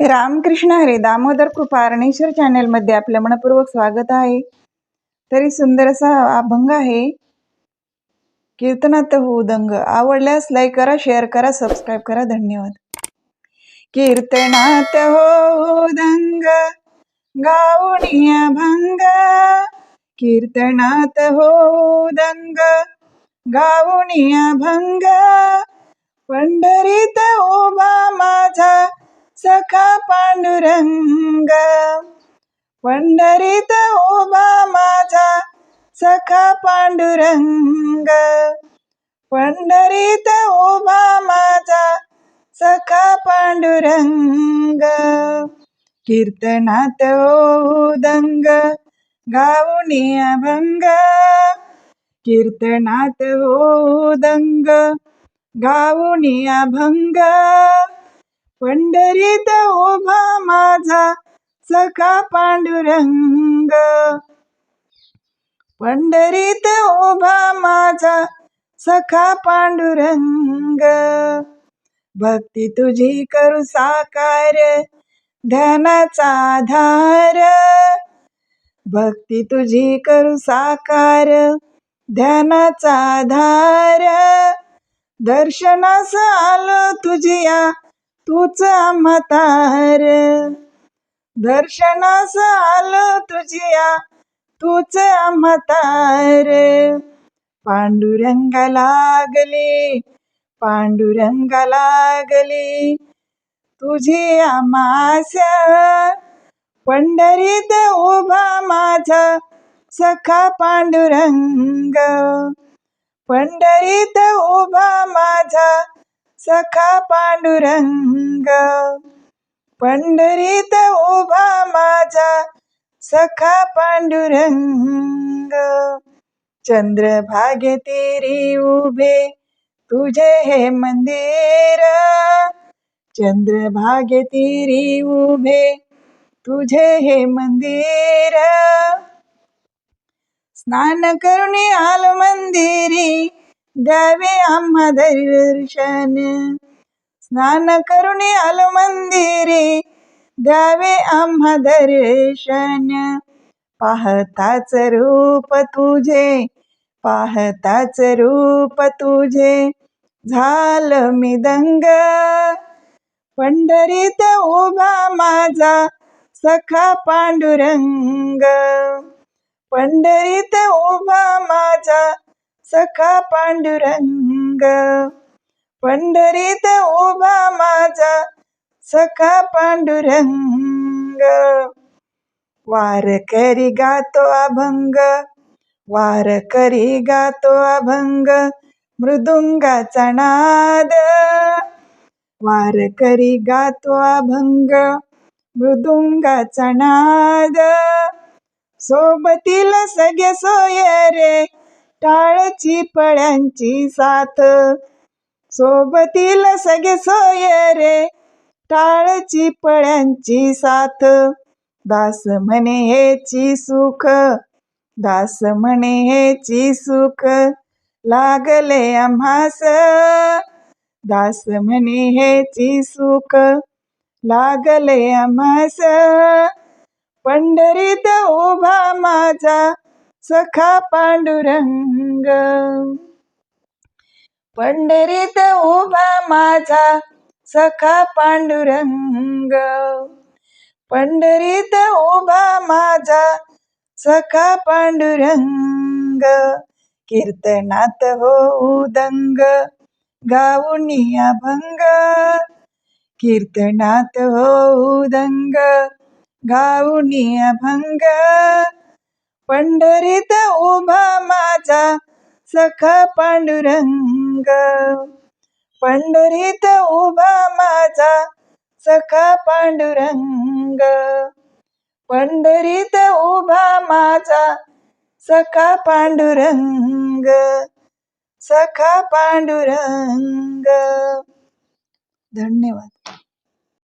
रामकृष्ण हरे दामोदर कृपा अरणेश्वर चॅनेलमध्ये आपलं मनपूर्वक स्वागत आहे. तरी सुंदर असा अभंग आहे. कीर्तनात हो दंग आवडल्यास लाईक करा शेअर करा सबस्क्राईब करा. धन्यवाद. कीर्तनात हो दंग गावणी अभंग. कीर्तनात हो दंग गावणी अभंग. सखा पांडुरंग. पंढरीत उभा माझा सखा पांडुरंग. पंढरीत उभा माझा सखा पांडुरंग. कीर्तनात ओदंग गाऊनी अभंग. कीर्तनात ओदंग गाऊनी अभंग. पंढरीत ओभा माझा सखा पांडुरंग. पंढरीत ओभा माझा सखा पांडुरंग. भक्ती तुझी करू साकार ध्यानाचा आधार. भक्ती तुझी करू साकार ध्यानाचा आधार. दर्शनास आलो तुझिया तूच मतार दर्शनास आलो तुझिया तूच मतार पांडुरंग लागली पांडुरंग लागली तुझी आमास पंढरीत उभा माझा सखा पांडुरंग. पंढरीत उभा सखा पांडुरंग. पंढरीत उभा माझा सखा पांडुरंग. चंद्रभागे तेरी उभे तुझे हे मंदिर. चंद्रभागे तेरी उभे तुझे हे मंदिर. स्नान करुणी आल मंदिरी. द्यावे आम्हा दर्शन. स्नान करून आल मंदिरी द्यावे आम्हा दर्शन. पाहताच रूप तुझे पाहताच रूप तुझे झाल मी दंग. पंढरीत उभा माझा सखा पांडुरंग. पंढरीत उभा माझा सखा पांडुरंग. पंढरीत उभा माझा सखा पांडुरंग. वार करी गातो अभंग वार करी गातो अभंग मृदुंगाचा नाद. वार करी गातो अभंग मृदुंगाचा नाद. सोबतील सगळे सोय रे टाळची पळ्यांची साथ. सोबतील सगळे सोय रे टाळची पळ्यांची साथ. दास म्हणे हेची सुख दास म्हणे हेची सुख. लागले आम्हास दास म्हणे हेची सुख. लागले आम्हास पंढरीत उभा माझा सखा पांडुरंग. पंढरीत उभा माझा सखा पांडुरंग. पंढरीत उभा माझा सखा पांडुरंग. कीर्तनात हो उदंग गाऊनी अभंग कीर्तनात हो उदंग गाऊनी अभंग पंढरीत उभा माझा सखा पांडुरंग. पंढरीत उभा माझा सखा पांडुरंग. पंढरीत उभा माझा सखा पांडुरंग. सखा पांडुरंग. धन्यवाद.